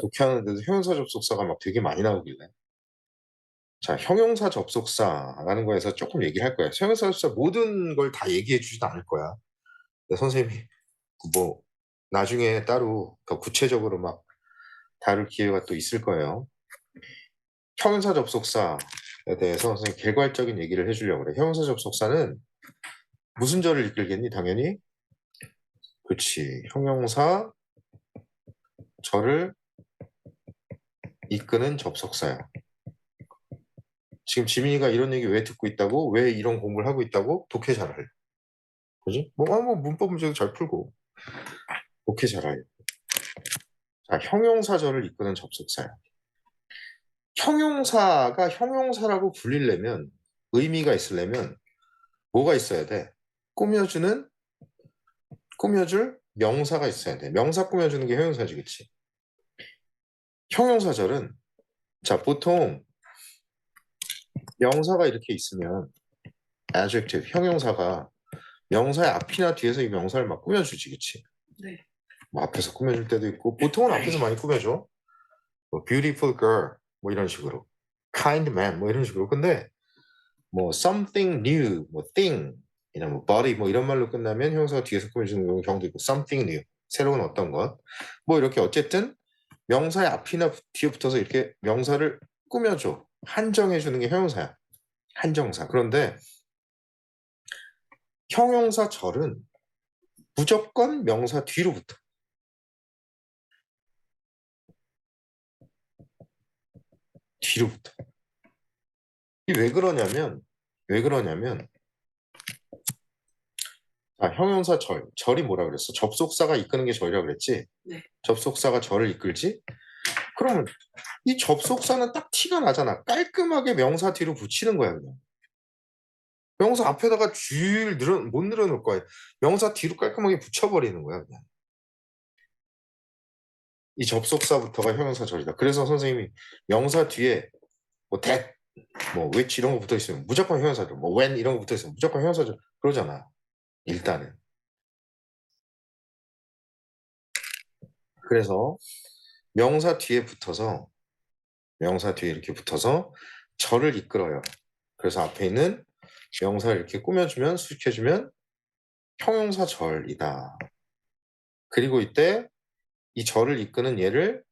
독해하는데도 형용사 접속사가 막 되게 많이 나오길래. 자, 형용사 접속사라는 거에서 조금 얘기를 할 거야. 형용사 접속사 모든 걸 다 얘기해 주지도 않을 거야. 선생님이 뭐 나중에 따로 더 구체적으로 막 다룰 기회가 또 있을 거예요. 형용사 접속사에 대해서 선생님 결과적인 얘기를 해주려고 그래. 형용사 접속사는 무슨 절을 이끌겠니? 당연히 그렇지. 형용사 절을 이끄는 접속사야. 지금 지민이가 이런 얘기 왜 듣고 있다고? 왜 이런 공부를 하고 있다고? 독해 잘할. 그지? 뭐, 아, 뭐 문법 문제도 잘 풀고. 독해 잘할. 자, 형용사절을 이끄는 접속사야. 형용사가 형용사라고 불리려면 의미가 있으려면 뭐가 있어야 돼? 꾸며주는 꾸며줄 명사가 있어야 돼. 명사 꾸며주는 게 형용사지, 그치? 형용사절은 자 보통 명사가 이렇게 있으면 adjective 형용사가 명사의 앞이나 뒤에서 이 명사를 막 꾸며주지, 그치? 네. 뭐 앞에서 꾸며줄 때도 있고 보통은 앞에서 많이 꾸며줘. 뭐 beautiful girl 뭐 이런 식으로, kind man 뭐 이런 식으로. 근데 뭐 something new, 뭐 thing, 이나 뭐 body 뭐 이런 말로 끝나면 형용사가 뒤에서 꾸며주는 경우도 있고 something new, 새로운 어떤 것, 뭐 이렇게 어쨌든 명사의 앞이나 뒤에 붙어서 이렇게 명사를 꾸며줘, 한정해주는 게 형용사야. 한정사. 그런데 형용사 절은 무조건 명사 뒤로 붙어. 뒤로 붙어. 이게 왜 그러냐면, 왜 그러냐면, 자, 형용사 절, 절이 뭐라 그랬어? 접속사가 이끄는 게 절이라 그랬지? 네. 접속사가 절을 이끌지? 그러면 이 접속사는 딱 티가 나잖아. 깔끔하게 명사 뒤로 붙이는 거야, 그냥. 명사 앞에다가 줄 늘어, 못 늘어놓을 거야. 명사 뒤로 깔끔하게 붙여버리는 거야, 그냥. 이 접속사부터가 형용사 절이다. 그래서 선생님이 명사 뒤에 뭐 that, 뭐 which 이런 거 붙어 있으면 무조건 형용사절, 뭐 when 이런 거 붙어 있으면 무조건 형용사절 그러잖아. 일단은. 그래서 명사 뒤에 붙어서 명사 뒤에 이렇게 붙어서 절을 이끌어요. 그래서 앞에 있는 명사를 이렇게 꾸며주면 수식해주면 형용사 절이다. 그리고 이때 이 절을 이끄는 얘를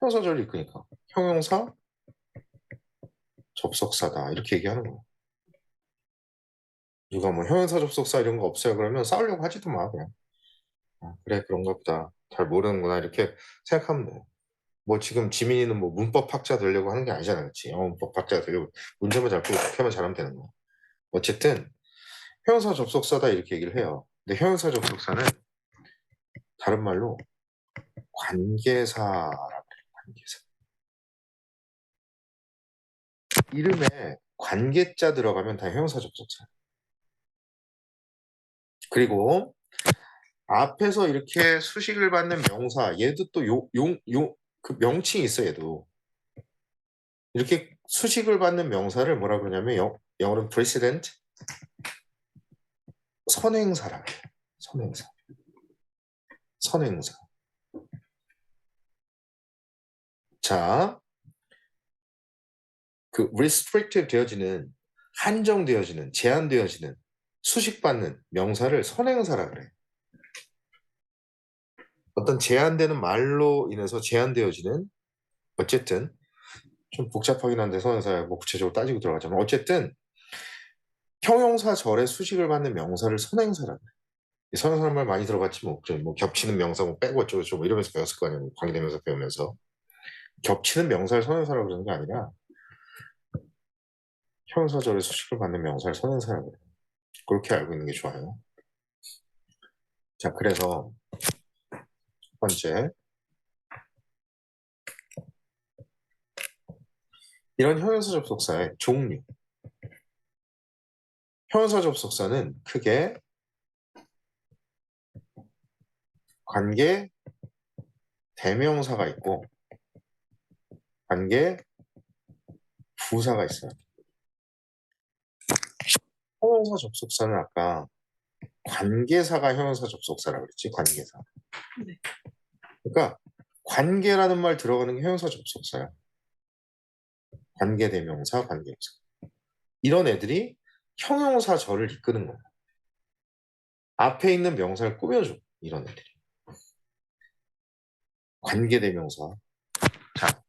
형용사 절을 이끄니까 형용사 접속사다 이렇게 얘기하는 거야. 누가 뭐 형용사 접속사 이런 거 없어요 그러면 싸우려고 하지도 마 그냥. 아, 그래 그런가 보다. 잘 모르는구나 이렇게 생각하면 돼. 뭐 지금 지민이는 뭐 문법 학자 되려고 하는 게 아니잖아, 그렇지? 영어 문법 학자 되려고 문제만 잘 풀고 독해만 잘하면 되는 거야. 어쨌든 형용사 접속사다 이렇게 얘기를 해요. 근데 형용사 접속사는 다른 말로 관계사라고 해요. 관계사. 이름에 관계자 들어가면 다 형용사 접속사. 그리고 앞에서 이렇게 수식을 받는 명사, 얘도 또 용, 용, 용, 그 명칭이 있어, 얘도. 이렇게 수식을 받는 명사를 뭐라 그러냐면, 영, 영어로는 precedent, 선행사라. 선행사. 선행사. 자, 그 restricted 되어지는, 한정되어지는, 제한되어지는, 수식받는 명사를 선행사라 그래. 어떤 제한되는 말로 인해서 제한되어지는 어쨌든 좀 복잡하긴 한데 선행사에 뭐 구체적으로 따지고 들어가자면 어쨌든 형용사 절의 수식을 받는 명사를 선행사라 그래. 이 선행사란 말 많이 들어봤지 뭐, 뭐 겹치는 명사 뭐 빼고 어쩌고 저쩌고 뭐 이러면서 배웠을 거 아니야 뭐 관계대명사 배우면서 겹치는 명사를 선행사라고 그러는 게 아니라 형용사 절의 수식을 받는 명사를 선행사라고 그래. 그렇게 알고 있는 게 좋아요. 자, 그래서 첫 번째 이런 형용사 접속사의 종류. 형용사 접속사는 크게 관계 대명사가 있고 관계 부사가 있어요. 형용사 접속사는 아까 관계사가 형용사 접속사라고 그랬지 관계사. 네. 그러니까 관계라는 말 들어가는 게 형용사 접속사야. 관계대명사, 관계부사. 이런 애들이 형용사 절을 이끄는 거야. 앞에 있는 명사를 꾸며줘. 이런 애들이. 관계대명사. 자,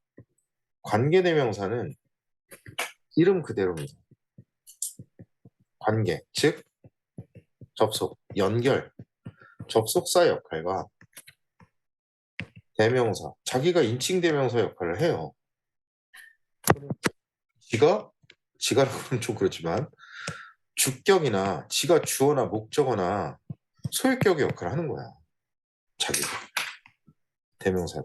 관계대명사는 이름 그대로입니다. 관계, 즉 접속, 연결, 접속사 역할과 대명사, 자기가 인칭 대명사 역할을 해요. 지가 지가라고 하면 좀 그렇지만 주격이나 지가 주어나 목적어나 소유격의 역할을 하는 거야. 자기가 대명사.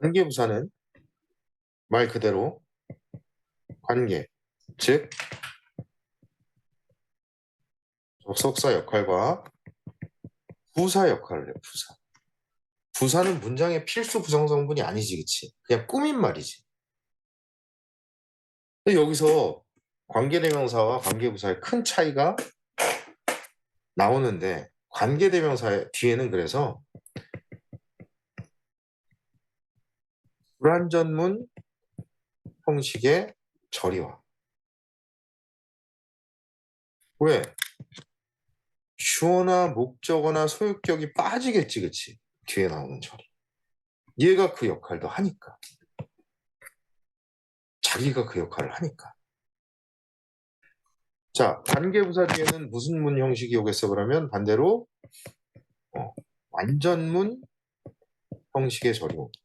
관계부사는 말 그대로 관계, 즉 접속사 역할과 부사 역할을 해. 부사. 부사는 문장의 필수 구성 성분이 아니지, 그치? 그냥 꾸민 말이지. 여기서 관계대명사와 관계부사의 큰 차이가 나오는데 관계대명사의 뒤에는 그래서 불완전문 형식의 절이와 왜? 주어나 목적어나 소유격이 빠지겠지, 그치? 뒤에 나오는 절이. 얘가 그 역할도 하니까. 자기가 그 역할을 하니까. 자, 관계부사 뒤에는 무슨 문 형식이 오겠어? 그러면 반대로 어, 완전문 형식의 절이 옵니다.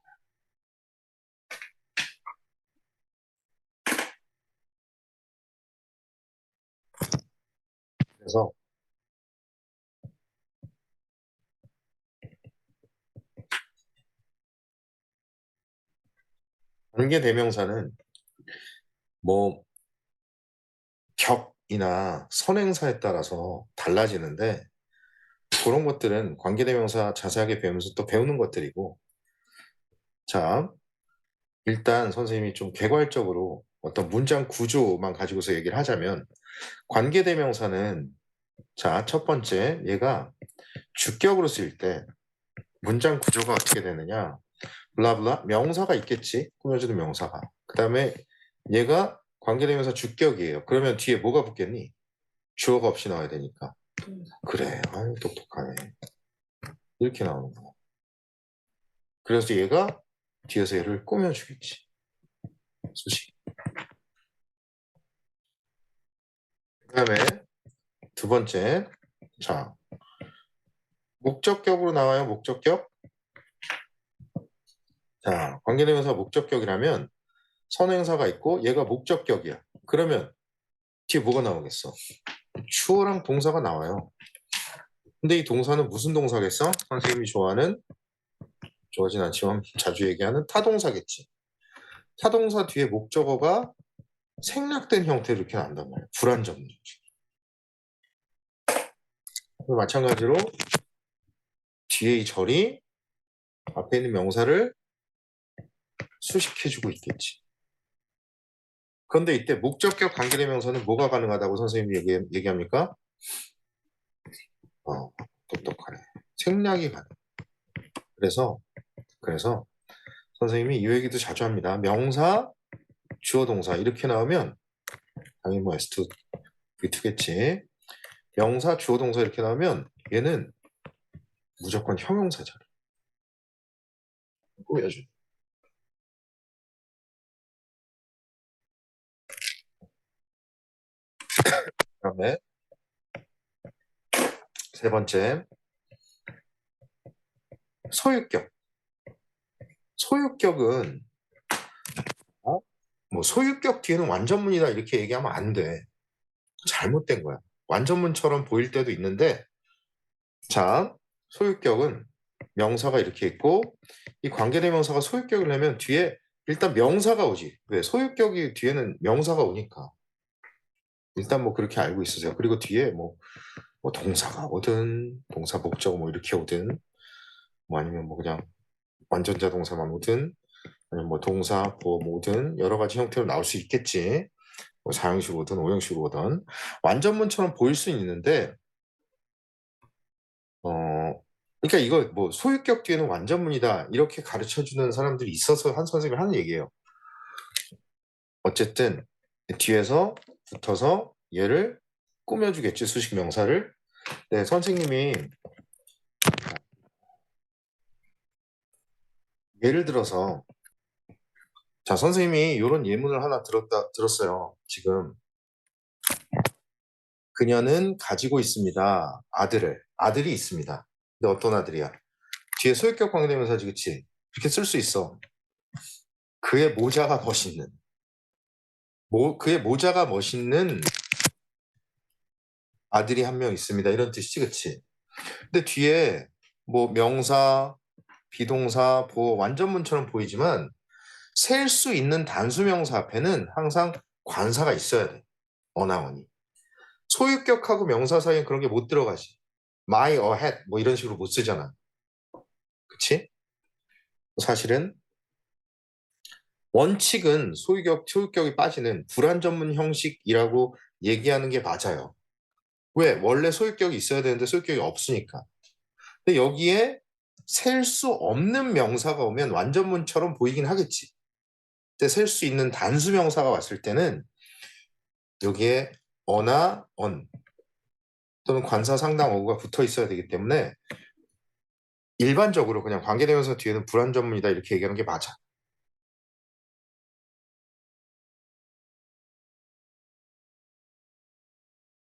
그래서 관계 대명사는 뭐 격이나 선행사에 따라서 달라지는데 그런 것들은 관계 대명사 자세하게 배우면서 또 배우는 것들이고. 자 일단 선생님이 좀 개괄적으로 어떤 문장 구조만 가지고서 얘기를 하자면 관계 대명사는 자 첫 번째 얘가 주격으로 쓰일 때 문장 구조가 어떻게 되느냐. 블라블라 명사가 있겠지. 꾸며주는 명사가. 그 다음에 얘가 관계 대명사 주격이에요. 그러면 뒤에 뭐가 붙겠니? 주어가 없이 나와야 되니까. 그래 아유 똑똑하네. 이렇게 나오는 거야. 그래서 얘가 뒤에서 얘를 꾸며주겠지. 수식 그 다음에 두 번째 자 목적격으로 나와요 목적격 자, 관계대명사 목적격이라면 선행사가 있고 얘가 목적격이야. 그러면 뒤에 뭐가 나오겠어? 주어랑 동사가 나와요. 근데 이 동사는 무슨 동사겠어? 선생님이 좋아하는 좋아하진 않지만 자주 얘기하는 타동사겠지. 타동사 뒤에 목적어가 생략된 형태로 이렇게 난단 말이야. 불안전. 마찬가지로 뒤에 이 절이 앞에 있는 명사를 수식해주고 있겠지. 그런데 이때 목적격 관계대명사는 뭐가 가능하다고 선생님이 얘기, 얘기합니까? 어, 똑똑하네. 생략이 가능. 그래서 그래서 선생님이 이 얘기도 자주 합니다. 명사, 주어, 동사 이렇게 나오면 당연히 뭐 S2, V2겠지. 명사, 주어, 동사 이렇게 나오면 얘는 무조건 형용사잖아. 꾸며줘. 그다음에 세 번째 소유격. 소유격은 어? 뭐 소유격 뒤에는 완전문이다 이렇게 얘기하면 안 돼. 잘못된 거야. 완전문처럼 보일 때도 있는데 자 소유격은 명사가 이렇게 있고 이 관계대명사가 소유격을 내면 뒤에 일단 명사가 오지. 왜? 소유격이 뒤에는 명사가 오니까. 일단 뭐 그렇게 알고 있으세요. 그리고 뒤에 뭐, 뭐 동사가 오든 동사 목적 뭐 이렇게 오든 뭐 아니면 뭐 그냥 완전자 동사만 오든 뭐 동사 보험 오든 여러 가지 형태로 나올 수 있겠지. 뭐 사형식 오든 오형식 오든 완전문처럼 보일 수 있는데 어 그러니까 이거 뭐 소유격 뒤에는 완전문이다 이렇게 가르쳐 주는 사람들이 있어서 한 선생님이 하는 얘기예요. 어쨌든 뒤에서 붙어서 얘를 꾸며주겠지 수식 명사를. 네 선생님이 예를 들어서 자 선생님이 요런 예문을 하나 들었다 들었어요. 지금 그녀는 가지고 있습니다. 아들을 아들이 있습니다. 근데 어떤 아들이야? 뒤에 소유격 관계대명사지 그치? 이렇게 쓸 수 있어. 그의 모자가 멋있는 모, 그의 모자가 멋있는 아들이 한 명 있습니다. 이런 뜻이지 그치? 근데 뒤에 뭐 명사, 비동사, 보어 완전문처럼 보이지만 셀 수 있는 단수명사 앞에는 항상 관사가 있어야 돼. 어나원이. 소유격하고 명사 사이엔 그런 게 못 들어가지. my or had 뭐 이런 식으로 못 쓰잖아. 그치? 사실은 원칙은 소유격, 소유격이 빠지는 불완전문 형식이라고 얘기하는 게 맞아요. 왜? 원래 소유격이 있어야 되는데 소유격이 없으니까. 근데 여기에 셀 수 없는 명사가 오면 완전문처럼 보이긴 하겠지. 근데 셀수 있는 단수 명사가 왔을 때는 여기에 어나 언 또는 관사 상당 어구가 붙어 있어야 되기 때문에 일반적으로 그냥 관계대명사 뒤에는 불완전문이다 이렇게 얘기하는 게 맞아.